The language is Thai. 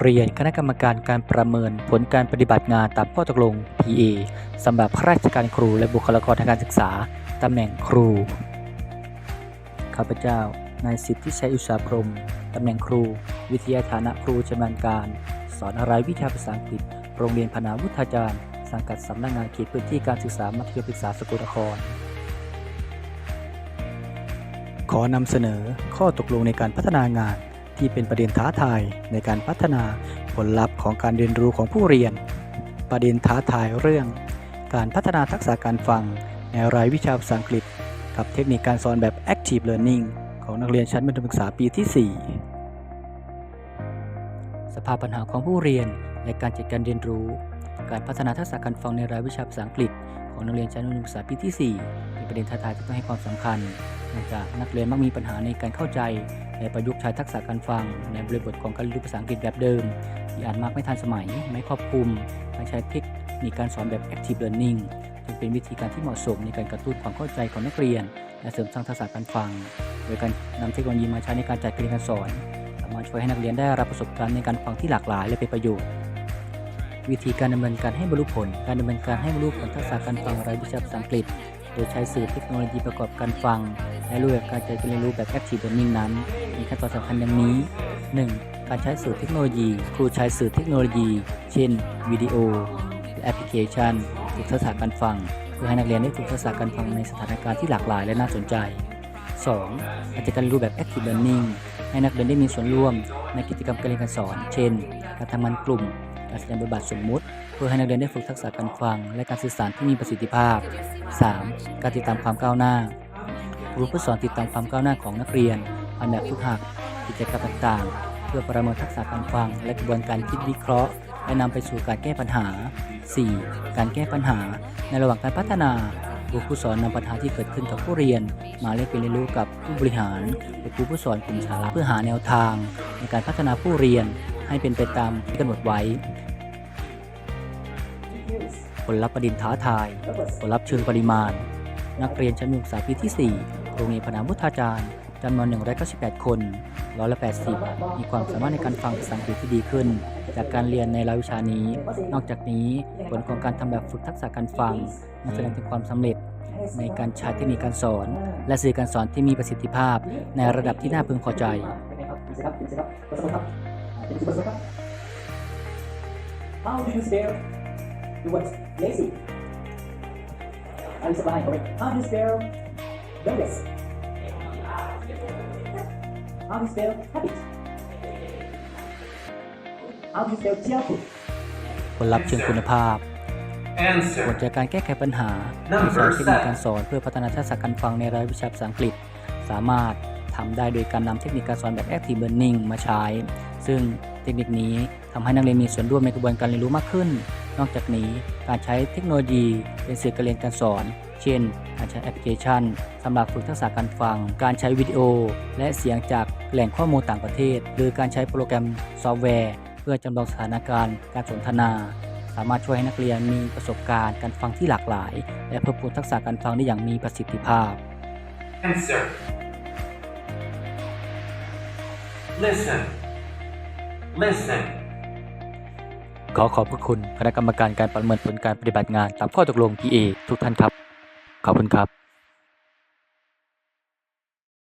เรียนคณะกรรมการการประเมินผลการปฏิบัติงานตามข้อตกลง PA สำหรับข้าราชการครูและบุคลากรทางการศึกษา ตำแหน่งครู ข้าพเจ้า นายสิทธิชัยอุตสาหพรม ตำแหน่งครู วิทยาฐานะครูชำนาญการ สอนอะไรวิชาภาษาอังกฤษ โรงเรียนพนาวุฒาจารย์ สังกัดสำนักงานเขตพื้นที่การศึกษามัธยมศึกษาสกลนคร ขอนำเสนอข้อตกลงในการพัฒนางาน ที่เป็นประเด็นท้าทายในการพัฒนาผลลัพธ์ของการเรียนรู้ของผู้เรียน ประเด็นท้าทายเรื่อง การพัฒนาทักษะการฟังในรายวิชาภาษาอังกฤษ กับเทคนิคการสอนแบบ Active Learning ของนักเรียนชั้นมัธยมศึกษาปีที่ 4 สภาพปัญหาของผู้เรียนและการจัดการเรียนรู้ การพัฒนาทักษะการฟังในรายวิชาภาษาอังกฤษ ของนักเรียนชั้นมัธยมศึกษาปีที่ 4 เป็นประเด็นท้าทายที่ต้องให้ความสำคัญเนื่องจากนักเรียนมักมีปัญหาในการเข้าใจ และประยุกต์ใช้ทักษะการฟัง ในบริบทของการเรียนภาษาอังกฤษแบบเดิม ที่อาจมักไม่ทันสมัย ไม่ครอบคลุมการใช้เทคนิคการสอนแบบ active learning จึงเป็นวิธีการที่เหมาะสมในการกระตุ้นความเข้าใจของนักเรียน และเสริมสร้างทักษะการฟัง โดยการนำเทคโนโลยีมาใช้ในการจัดการเรียนการสอนสามารถช่วยให้นักเรียนได้รับประสบการณ์ในการฟังที่หลากหลาย และเป็นประโยชน์วิธีการดำเนินการให้บรรลุผล การดำเนินการให้บรรลุผลทักษะการฟังรายวิชาภาษาอังกฤษ โดยใช้สื่อเทคโนโลยีประกอบการฟัง และรูปแบบการจัดการเรียนรู้แบบ Active Learning นั้น มีขั้นตอนสำคัญดังนี้ 1. การใช้สื่อเทคโนโลยี ครูใช้สื่อเทคโนโลยี เช่น วิดีโอและแอปพลิเคชันฝึกทักษะการฟัง เพื่อให้นักเรียนได้ฝึกทักษะการฟังในสถานการณ์ที่หลากหลายและน่าสนใจ 2. การจัดการเรียนรู้แบบ Active Learning ให้นักเรียนได้มีส่วนร่วมในกิจกรรมการเรียนการสอน เช่น การทำงานกลุ่ม การแสดงบทบาทสมมุติ เพื่อให้นักเรียนได้ฝึกทักษะการฟัง และการสื่อสารที่มีประสิทธิภาพ 3. การติดตามความก้าวหน้าครูผู้สอนติดตามความก้าวหน้าของนักเรียนผ่านแบบฝึกหัดกิจกรรมต่างๆ เพื่อประเมินทักษะการฟัง และกระบวนการคิดวิเคราะห์ และนำไปสู่การแก้ปัญหา 4. การแก้ปัญหา ในระหว่างการพัฒนาครูผู้สอนนำปัญหาที่เกิดขึ้นกับผู้เรียน มาเรียนเรียนรู้กับผู้บริหารหรือครูผู้สอนกลุ่มสาระเพื่อหาแนวทาง ในการพัฒนาผู้เรียนให้เป็นไปตามที่กำหนดไว้ ผลลัพธ์ประเด็นท้าทาย ผลลัพธ์เชิงปริมาณ นักเรียนชั้นมัธยมศึกษาปีที่ 4 โรงเรียนพนาวุฒาจารย์จำนวน 198 คนร้อยละ 80 มีความสามารถในการฟังภาษาอังกฤษที่ดีขึ้น จากการเรียนในรายวิชานี้ นอกจากนี้ผลของการทำแบบฝึกทักษะการฟังมันแสดงถึงความสำเร็จในการใช้เทคนิคการสอน และสื่อการสอนที่มีประสิทธิภาพในระดับที่น่าพึงพอใจ How do you spell the word lazy? Are you surprised? Okay. How do you spell nervous? How do you spell habit? How do you spell cheerful? ผลลัพธ์เชิงคุณภาพ Answer. ผลจากการแก้ไขปัญหาที่ใช้เทคนิคการสอนเพื่อพัฒนาทักษะการฟังในรายวิชาภาษาอังกฤษ สามารถทำได้โดยการนำเทคนิคการสอนแบบ Active Learning มาใช้ ซึ่งเทคนิคนี้ทำให้นักเรียนมีส่วนร่วมในกระบวนการเรียนรู้มากขึ้น นอกจากนี้การใช้เทคโนโลยีเป็นสื่อการเรียนการสอน เช่น การใช้แอปพลิเคชันสำหรับฝึกทักษะการฟัง การใช้วิดีโอ และเสียงจากแหล่งข้อมูลต่างประเทศ หรือการใช้โปรแกรมซอฟต์แวร์ เพื่อจำลองสถานการณ์การสนทนา สามารถช่วยให้นักเรียนมีประสบการณ์การฟังที่หลากหลาย และเพิ่มพูนทักษะการฟังได้อย่างมีประสิทธิภาพ Answer. Listen. Listen. ขอขอบพระคุณคณะกรรมการการประเมินผลการปฏิบัติงานตามข้อตกลง PA ทุกท่านครับ ขอบคุณครับ